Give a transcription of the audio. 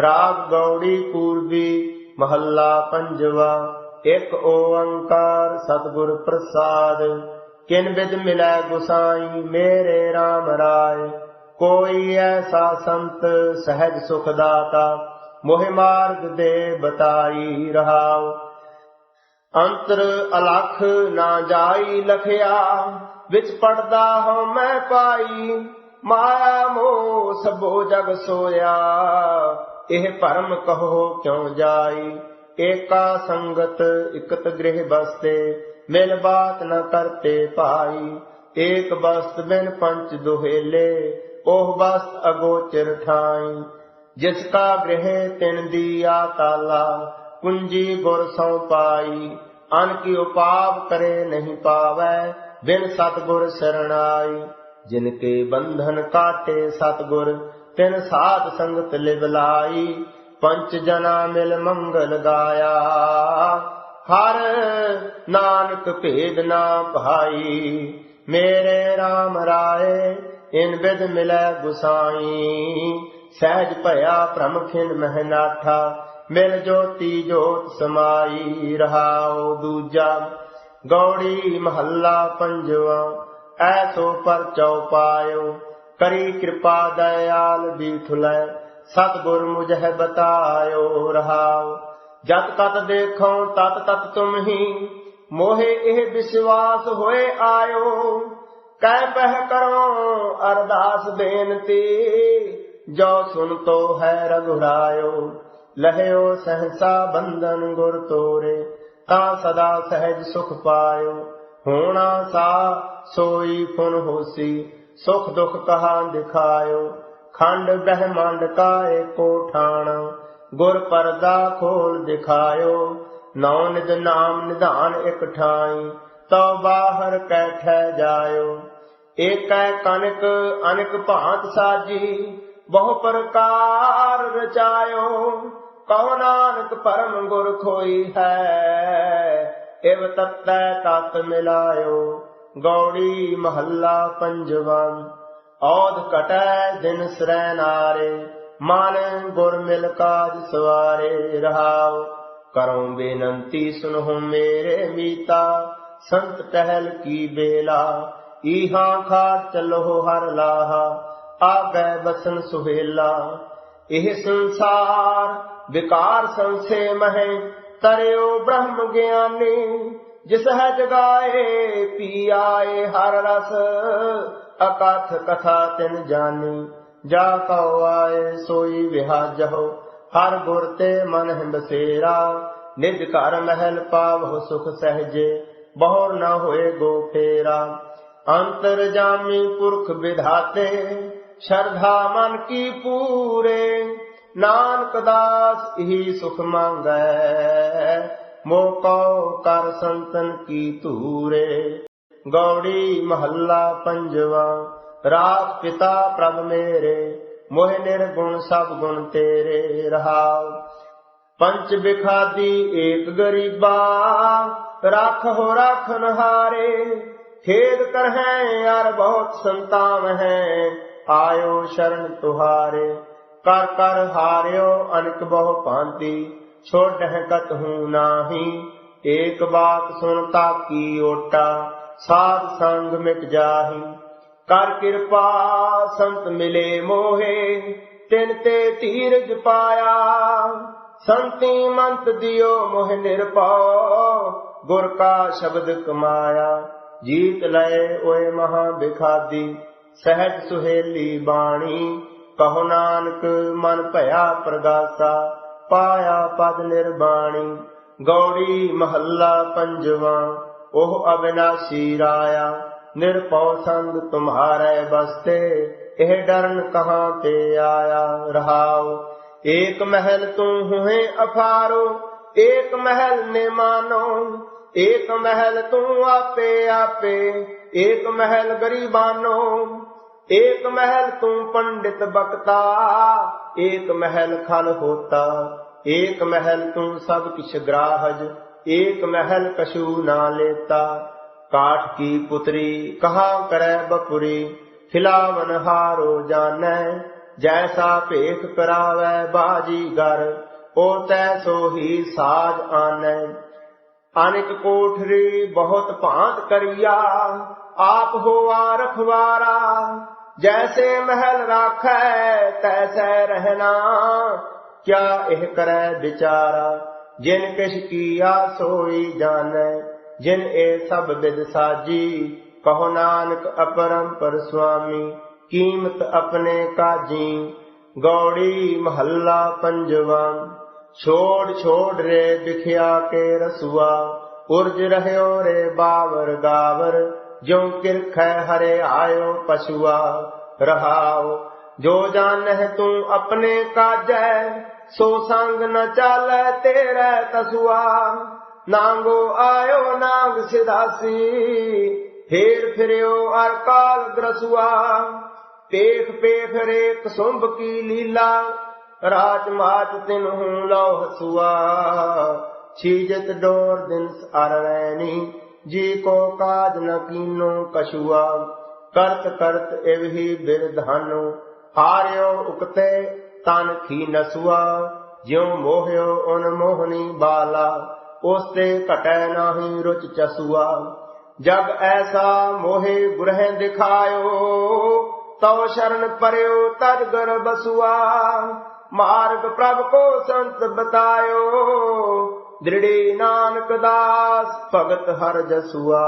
ਰਾਗ ਗੌੜੀ ਪੂਰਬੀ ਮਹੱਲਾ ਪੰਜਵਾ। ਇੱਕ ਓੰਕਾਰ ਸਤਿਗੁਰ ਪ੍ਰਸਾਦ, ਕਿਨ ਬਿਦ ਮਿਲੈ ਗੁਸਾਈ, ਮੇਰੇ RAM ਰਾਏ। ਕੋਈ ਐਸਾ ਸੰਤ ਸਹਿਜ ਸੁਖ ਦਾਤਾ, ਮੋਹਿ ਮਾਰਗ ਦੇ ਬਤਾਈ ਰਹਾਉ। ਅੰਤਰ ਅਲਖ ਨਾ ਜਾਈ ਲਖਿਆ, ਵਿੱਚ ਪੜਦਾ ਹਾਂ ਮੈਂ ਪਾਈ। ਮਾਇਆ ਮੋਹ ਸਭੋ ਜਗ ਸੋਇਆ। ਇਹ ਭਰਮ ਕਹੋ ਕਿਉ ਜਾਈ? ਏਕਾ ਸੰਗਤ ਇਕਤ ਗ੍ਰਹਿ ਬਸਤੇ, ਮਿਲ ਬਾਤ ਨ ਕਰਤੇ ਭਾਈ। ਏਕ ਬਸਤ ਬਿਨ ਪੰਚ ਦੁਹੇਲੇ, ਉਹ ਬਸਤ ਅਗੋਚਰ ਠਾਈ ਜਿਸ ਕਾ ਗ੍ਰਹਿ ਤਿਨ ਦੀਆ ਤਾਲਾ ਕੁੰਜੀ ਗੁਰ ਸਉ ਪਾਈ। ਅਨ ਕੀ ਉਪਾਵ ਕਰੇ ਨਹੀਂ ਪਾਵੈ, ਬਿਨ ਸਤਗੁਰ ਸਰਣਾਈ। ਜਿਨ ਕੇ ਬੰਧਨ ਕਾਟੇ ਸਤਗੁਰ ਤਿਨ ਸਾਧ ਸੰਗਤ ਲਿਵ ਲਾਈ ਪੰਚ ਜਨਾ ਮਿਲ ਮੰਗਲ ਗਾਇਆ। ਹਰ ਨਾਨਕ ਭੇਦ ਨਾ ਭਾਈ, ਮੇਰੇ RAM ਰਾਏ, ਇਨ ਬਿਦ ਮਿਲੈ ਗੁਸਾਈ। ਸਹਿਜ ਭਇਆ ਭ੍ਰਮ ਖਿਨ ਮਹਿਨਾਠਾ ਮਿਲ ਜੋਤੀ ਜੋਤ ਸਮਾਈ ਰਹਾਉ ਦੂਜਾ। ਗੌੜੀ ਮਹੱਲਾ ਪੰਜਵਾ ਐਸੋ ਪਰ ਚਉਪਾਇਓ ਕਰੀ ਕਿਰਪਾ ਦਇਆਲ ਬੀਠੁਲੈ ਸਤਿਗੁਰ ਮੁਝੈ ਬਤਾਇਓ ਰਹਾਉ। ਜਤ ਤਤ ਦੇਖੋ ਤਤ ਤਤ ਤੁਮ ਹੀ, ਮੋਹਿ ਇਹ ਵਿਸ਼ਵਾਸ ਹੋਏ ਆਇਓ। ਕਹਿ ਪਹਿ ਕਰੋ ਅਰਦਾਸ ਬੇਨਤੀ, ਜੋ ਸੁਨ ਤੋ ਹੈ ਰਘੁਰਾਇਓ। ਲਹਿਓ ਸਹਸਾ ਬੰਧਨ ਗੁਰ ਤੋਰੇ, ਤਾਂ ਸਦਾ ਸਹਿਜ ਸੁਖ ਪਾਇਓ। ਹੋਣਾ ਸਾ ਸੋਈ ਫੁਨ ਹੋਸੀ ਸੁਖ ਦੁਖ ਕਹਾ ਦਿਖਾਇਓ, ਖੰਡ ਬ੍ਰਹਮੰਡ ਕਾ ਏਕੋ ਠਾਣ, ਗੁਰ ਪਰਦਾ ਖੋਲ ਦਿਖਾਇਓ ਨੌ ਨਿਦ ਨਾਮ ਨਿਧਾਨ ਇਕ ਠਾਈ, ਤਉ ਬਾਹਰ ਕੈਠੈ ਜਾਇਓ। ਏਕੈ ਕਨਕ ਅਨਕ ਭਾਂਤ ਸਾਜੀ, ਬਹੁ ਪ੍ਰਕਾਰ ਰਚਾਇਓ। ਕਹੋ ਨਾਨਕ ਪਰਮ ਗੁਰ ਖੋਈ ਹੈ, ਇਵ ਤਤੈ ਤਤ ਮਿਲਾਇਓ। ਗੌੜੀ ਮਹੱਲਾ ਪੰਜਵਾਂ, ਔਧ ਕਟੈ ਦਿਨ ਸਰੈ ਨਾਰੇ, ਮਨ ਗੁਰ ਮਿਲ ਕਾਜ ਸਵਾਰੇ ਰਹਾਉ। ਕਰਉ ਬੇਨੰਤੀ ਸੁਨਹੁ ਮੇਰੇ ਮੀਤਾ, ਸੰਤ ਟਹਿਲ ਕੀ ਬੇਲਾ, ਈਹਾ ਖਾ ਚਲੋ ਹਰ ਲਾਹਾ, ਆਗੈ ਬਸਨ ਸੁਹੇਲਾ। ਇਹ ਸੰਸਾਰ ਵਿਕਾਰ ਸੰਸੇ ਮਹਿ, ਤਰਿਓ ਬ੍ਰਹਮ ਗਿਆਨੀ ਜਿਸ ਹੈ ਜਗਾਏ ਪੀ ਆਏ ਹਰ ਰਸ, ਅਕਥ ਕਥਾ ਤਿਨ ਜਾਨੀ। ਜਾ ਕਉ ਆਏ, ਸੋਈ ਵਿਹਾਜਹੁ ਹਰ ਗੁਰ ਤੇ ਮਨ ਹਿੰਬਸੇਰਾ। ਨਿਜ ਘਰ ਮਹਿਲ ਪਾਵਹੁ ਸੁਖ ਸਹਜੇ, ਬਹੁਰ ਨ ਹੋਏ ਗੋ ਫੇਰਾ। ਅੰਤਰ ਜਾਮੀ ਪੁਰਖ ਵਿਧਾਤੇ, ਸ਼ਰਧਾ ਮਨ ਕੀ ਪੂਰੇ। ਨਾਨਕ ਦਾਸ ਹੀ ਸੁਖ ਮੰਗੈ। ਮੋਕੋ ਕਰ ਸੰਤਨ ਕੀ ਧੂਰੇ, ਗੌੜੀ ਮਹੱਲਾ ਪੰਜਵਾ ਰਾਤ ਪਿਤਾ ਪ੍ਰਭ ਮੇਰੇ, ਮੋਹਿ ਨਿਰਗੁਣ ਸਭ ਗੁਣ ਤੇਰੇ ਰਹਾਉ। ਪੰਚ ਬਿਖਾਦੀ ਏਕ ਗਰੀਬਾ, ਰੱਖ ਰਾਖੋ ਰਾਖਨ ਹਾਰੇ ਖੇਦ ਕਰਹਿ ਯਾਰ ਬਹੁਤ ਸੰਤਾਮ ਹੈ, ਆਇਓ ਸ਼ਰਨ ਤੁਹਾਰੇ, ਕਰ ਕਰ ਹਾਰਿਓ ਅਨਕ ਬਹੁ ਭਾਂਤੀ। ਛੋੜਹਿ ਕਤ ਹੂੰ ਨਾਹੀ, ਏਕ ਬਾਤ ਸੁਣਤਾ ਕੀ ਓਟਾ, ਸਾਧ ਸੰਗ ਮਿਟ ਜਾਹੀ। ਕਰ ਕਿਰਪਾ ਸੰਤ ਮਿਲੇ ਮੋਹੇ, ਤਿਨ ਤੇ ਧੀਰਜ ਪਾਇਆ। ਸੰਤੀ ਮੰਤ ਦਿਓ ਮੋਹ ਨਿਰਪਉ ਗੁਰ ਕਾ ਸ਼ਬਦ ਕਮਾਇਆ। ਜੀਤ ਲਏ ਓਏ ਮਹਾ ਬਿਖਾਦੀ, ਸਹਿਜ ਸੁਹੇਲੀ ਬਾਣੀ, ਕਹੋ ਨਾਨਕ ਮਨ ਭਇਆ ਪ੍ਰਗਾਸਾ। ਪਾਇਆ ਪਦ ਨਿਰਬਾਣੀ, ਗੌੜੀ ਮਹੱਲਾ ਪੰਜਵਾ, ਉਹ ਅਬਿਨਾਸ਼ੀ ਰਾਇਆ ਨਿਰਪਉ ਸੰਗ ਤੁਮਹਾਰੇ ਬਸਤੇ, ਇਹ ਡਰਨ ਕਹਾਂ ਤੇ ਆਇਆ ਰਹਾਉ? ਏਕ ਮਹਿਲ ਤੂੰ ਹੁਏ ਅਫਾਰੋ, ਏਕ ਮਹਿਲ ਨੇ ਮਾਨੋ, ਏਕ ਮਹਿਲ ਤੂੰ ਆਪੇ ਆਪੇ, ਏਕ ਮਹਿਲ ਗਰੀਬਾਨੋ ਏਕ ਮਹਿਲ ਤੂੰ ਪੰਡਿਤ ਬਖਤਾ ਏਕ ਮਹਿਲ ਖਲ ਹੋਤਾ, ਏਕ ਮਹਿਲ ਤੂੰ ਸਭ ਕਿਛ ਗ੍ਰਾਹਜ, ਏਕ ਮਹਿਲ ਕਛੂ ਨਾ ਲੇਤਾ। ਕਾਠ ਕੀ ਪੁਤਰੀ, ਕਹਾ ਕਰੈ ਬਪੁਰੀ ਖਿਲਾਵਨ ਹਾਰੋ ਜਾਣੈ, ਜੈਸਾ ਭੇਖ ਕਰਾਵੈ ਬਾਜੀਗਰ ਉਹ ਤੈ ਸੋ ਹੀ ਸਾਜ ਆਨੈ। ਅਨਿਕ ਕੋਠਰੀ ਬਹੁਤ ਭਾਂਤ ਕਰੀਆ ਆਪ ਹੋਆ ਰਖਵਾਰਾ ਜੈਸੇ ਮਹਿਲ ਰਾਖੈ ਤੈਸੈ ਰਹਿਣਾ ਕਿਆ ਇਹ ਕਰੈ ਵਿਚਾਰਾ ਜਿਨ ਕਿਛ ਕੀਆ ਸੋਈ ਜਾਣੈ ਜਿਨ ਇਹ ਸਭ ਵਿਦ ਸਾਜੀ ਕਹੋ ਨਾਨਕ ਅਪਰੰਪਰ ਸੁਆਮੀ ਕੀਮਤ ਆਪਣੇ ਕਾਜੀ ਗੌੜੀ ਮਹੱਲਾ ਪੰਜਵਾ ਛੋੜ ਛੋੜ ਰੇ ਵਿਖਿਆ ਕੇ ਰਸੂਆ ਉਰਜ ਰਹਿਓ ਰੇ ਬਾਵਰ ਗਾਵਰ ਜਿਉ ਕਿਰਖੈ ਹਰੇ ਆਇਓ ਪਸ਼ੂਆ, ਰਹਾਓ। ਜੋ ਜਾਣਹਿ ਤੂੰ ਆਪਣੇ ਕਾਜੈ ਸੋ ਸੰਗ ਨ ਚਾਲੈ ਤੇਰੇ ਤਸੂਆ। ਨਾਂਗੋ ਆਇਓ ਨਾਂਗ ਸਿਦਾਸੀ ਫੇਰ ਫਿਰਿਓ ਅਰ ਕਾਲ ਦਰਸੁਆ ਪੇਖ ਪੇਖ ਰੇ ਕਸੁੰਭ ਕੀ ਲੀਲਾ, ਰਾਜ ਮਾਤ ਤਿਨ ਹੂੰ ਲੋ ਹਸੁਆ ਛੀਜਤ ਡੋਰ ਦਿਨ ਅਰ ਰੈਣੀ ਜੀ ਕੋ ਕਾਜ ਨ ਕੀਨੋ ਕਛੁਆ ਕਰਤ ਕਰਤ ਇਵਹੀ ਬਿਰਧਾਨੋ ਹਾਰਿਓ ਉਕਤੇ ਤਨ ਖੀ ਨਸੁਆ ਜਿਉ ਮੋਹਿਓ ਅਨ ਮੋਹਨੀ ਬਾਲਾ ਉਸ ਤੇ ਘਟੈ ਨਾਹੀ ਰੁਚ ਚਸੁਆ। ਜਗ ਐਸਾ ਮੋਹਿ ਗੁਰਹਿ ਦਿਖਾਇਓ ਤਉ ਸ਼ਰਨ ਪਰਿਓ ਤਜ ਗਰ ਬਸੁਆ। ਮਾਰਗ ਪ੍ਰਭ ਕੋ ਸੰਤ ਬਤਾਇਓ ਦ੍ਰਿੜੇ ਨਾਨਕ ਦਾਸ ਭਗਤ ਹਰ ਜਸੁਆ।